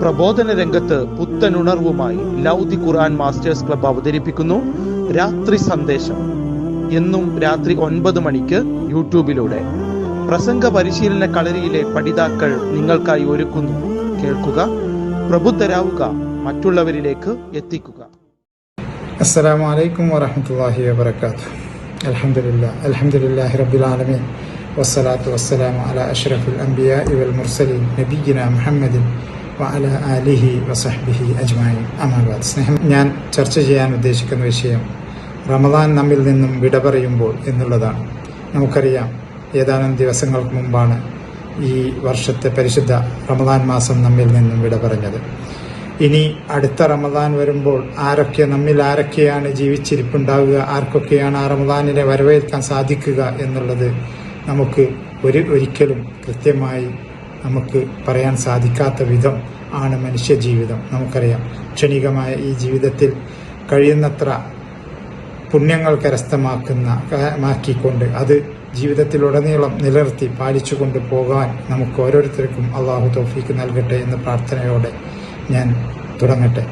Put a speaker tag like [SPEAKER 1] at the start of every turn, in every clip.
[SPEAKER 1] പ്രബോധന രംഗത്ത് പുത്തനുണർവുമായി ലൗദി ഖുർആൻ masters club അവതരിപ്പിക്കുന്നു. രാത്രി സന്ദേശം. എന്നും രാത്രി ഒൻപത് മണിക്ക് യൂട്യൂബിലൂടെ. പ്രസംഗ പരിശീലന കളരിയിലെ പഠിതാക്കൾ നിങ്ങൾക്കായി ഒരുക്കുന്നു. കേൾക്കുക പ്രബുദ്ധരാവുക മറ്റുള്ളവരിലേക്ക് എത്തിക്കുക.
[SPEAKER 2] അസ്സലാമു അലൈക്കും അൽഹംദുലില്ലാഹി റബ്ബിൽ ആലമീൻ. വസ്സലാത്തു വസ്സലാമു അലാ അഷ്റഫുൽ അംബിയാ വൽ മുർസലീൻ നബിയിന മുഹമ്മദിൻ വാല അലിഹി വസഹ്ബിഹി അജ്മായി അഹമ്മദാബാദ് സ്നേഹം ഞാൻ ചർച്ച ചെയ്യാൻ ഉദ്ദേശിക്കുന്ന വിഷയം റമദാൻ നമ്മിൽ നിന്നും വിട പറയുമ്പോൾ എന്നുള്ളതാണ്. നമുക്കറിയാം ഏതാനും ദിവസങ്ങൾക്ക് മുമ്പാണ് ഈ വർഷത്തെ പരിശുദ്ധ റമദാൻ മാസം നമ്മിൽ നിന്നും വിട പറഞ്ഞത് ഇനി അടുത്ത റമദാൻ വരുമ്പോൾ ആരൊക്കെ നമ്മിൽ ആരൊക്കെയാണ് ജീവിച്ചിരിപ്പുണ്ടാവുക ആർക്കൊക്കെയാണ് ആ റമദാനിനെ വരവേൽക്കാൻ സാധിക്കുക എന്നുള്ളത് നമുക്ക് ഒരു ഒരിക്കലും കൃത്യമായി നമുക്ക് പറയാൻ സാധിക്കാത്ത വിധം ആണ് മനുഷ്യ ജീവിതം നമുക്കറിയാം. ക്ഷണികമായ ഈ ജീവിതത്തിൽ കഴിയുന്നത്ര പുണ്യങ്ങൾ കരസ്ഥമാക്കുന്ന മാക്കിക്കൊണ്ട് അത് ജീവിതത്തിലുടനീളം നിലനിർത്തി പാലിച്ചു കൊണ്ട് പോകാൻ നമുക്ക് ഓരോരുത്തർക്കും അള്ളാഹു തോഫീക്ക് നൽകട്ടെ എന്ന പ്രാർത്ഥനയോടെ ഞാൻ തുടങ്ങട്ടെ.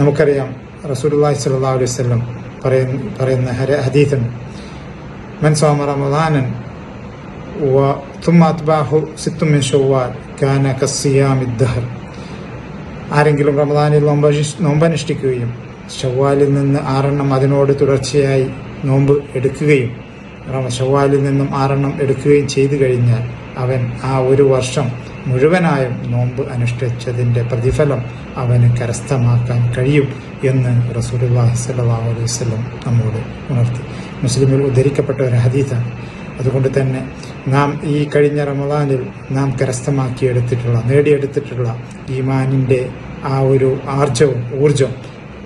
[SPEAKER 2] നമുക്കറിയാം റസൂലുള്ളാഹി സ്വല്ലല്ലാഹു അലൈഹി വസല്ലം പറയുന്ന പറയുന്ന ഹദീഥൻ മൻ സോമ റമദാനൻ ثم അത്ബാഹു സിത്തും മിൻ ഷവ്വാൽ കാന കസിയാമി ദഹർ. ആരെങ്കിലും റമദാനിൽ നോമ്പ് നോമ്പനുഷ്ഠിക്കുകയും ഷവ്വാലിൽ നിന്ന് ആറെണ്ണം അതിനോട് തുടർച്ചയായി നോമ്പ് എടുക്കുകയും ഷവ്വാലിൽ നിന്നും ആറെണ്ണം എടുക്കുകയും ചെയ്തു കഴിഞ്ഞാൽ അവൻ ആ ഒരു വർഷം മുഴുവനായും നോമ്പ് അനുഷ്ഠിച്ചതിന്റെ പ്രതിഫലം അവന് കരസ്ഥമാക്കാൻ കഴിയും എന്ന് റസൂലുള്ളാഹി സ്വല്ലല്ലാഹു അലൈഹി വസല്ലം നമ്മോട് ഉണർത്തി. മുസ്ലിമിൽ ഉദ്ധരിക്കപ്പെട്ട ഒരു ഹദീസാണ്. അതുകൊണ്ട് തന്നെ നാം ഈ കഴിഞ്ഞ റമദാനിൽ നാം കരസ്ഥമാക്കിയെടുത്തിട്ടുള്ള നേടിയെടുത്തിട്ടുള്ള ഈമാനിന്റെ ആ ഒരു ആർജവും ഊർജവും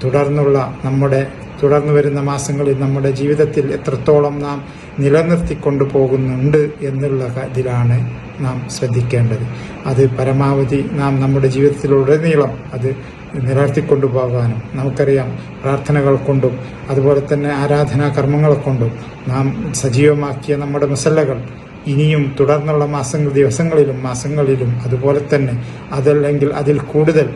[SPEAKER 2] തുടർന്നുള്ള നമ്മുടെ തുടർന്നു വരുന്ന മാസങ്ങളിൽ നമ്മുടെ ജീവിതത്തിൽ എത്രത്തോളം നാം നിലനിർത്തിക്കൊണ്ടു പോകുന്നുണ്ട് എന്നുള്ള ഇതിലാണ് നാം ശ്രദ്ധിക്കേണ്ടത്. അത് പരമാവധി നാം നമ്മുടെ ജീവിതത്തിലുടനീളം അത് നിലനിർത്തിക്കൊണ്ടു പോകാനും നമുക്കറിയാം പ്രാർത്ഥനകൾ കൊണ്ടും അതുപോലെ തന്നെ ആരാധനാ കർമ്മങ്ങൾ കൊണ്ടും നാം സജീവമാക്കിയ നമ്മുടെ മസല്ലകൾ ഇനിയും തുടർന്നുള്ള മാസങ്ങൾ ദിവസങ്ങളിലും മാസങ്ങളിലും അതുപോലെ തന്നെ അതല്ലെങ്കിൽ അതിൽ കൂടുതൽ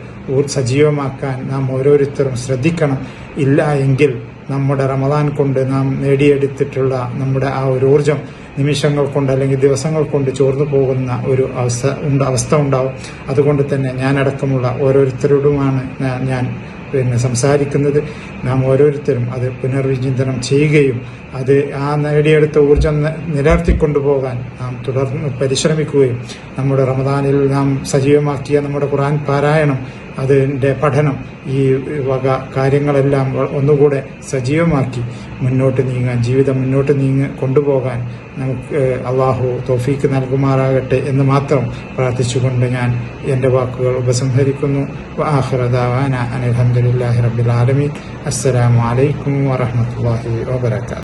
[SPEAKER 2] സജീവമാക്കാൻ നാം ഓരോരുത്തരും ശ്രദ്ധിക്കണം. ഇല്ല എങ്കിൽ നമ്മുടെ റമദാൻ കൊണ്ട് നാം നേടിയെടുത്തിട്ടുള്ള നമ്മുടെ ആ ഒരു ഊർജം നിമിഷങ്ങൾ കൊണ്ട് അല്ലെങ്കിൽ ദിവസങ്ങൾ കൊണ്ട് ചോർന്നു പോകുന്ന ഒരു അവസ്ഥ അവസ്ഥ ഉണ്ടാവും. അതുകൊണ്ട് തന്നെ ഞാനടക്കമുള്ള ഓരോരുത്തരോടുമാണ് ഞാൻ പിന്നെ സംസാരിക്കുന്നത് നാം ഓരോരുത്തരും അത് പുനർവിചിന്തനം ചെയ്യുകയും അത് ആ നേടിയെടുത്ത ഊർജം നിലനിർത്തിക്കൊണ്ടുപോകാൻ നാം തുടർന്ന് പരിശ്രമിക്കുകയും നമ്മുടെ റമദാനിൽ നാം സജീവമാക്കിയ നമ്മുടെ ഖുറാൻ പാരായണം അതിന്റെ പഠനം ഈ വക കാര്യങ്ങളെല്ലാം ഒന്നുകൂടെ സജീവമാക്കി മുന്നോട്ട് നീങ്ങാൻ ജീവിതം മുന്നോട്ട് നീങ്ങ കൊണ്ടുപോകാൻ നമുക്ക് അള്ളാഹു തോഫീക്ക് നൽകുമാറാകട്ടെ എന്ന് മാത്രം പ്രാർത്ഥിച്ചുകൊണ്ട് ഞാൻ എന്റെ വാക്കുകൾ ഉപസംഹരിക്കുന്നു. ആഹ്റദാവാന അലഹമുല്ലാഹി റബ്ബിൽ ആലമീൻ. അസ്സലാമു അലൈക്കും വറഹമത്തല്ലാഹി വാബർക്കാത്തു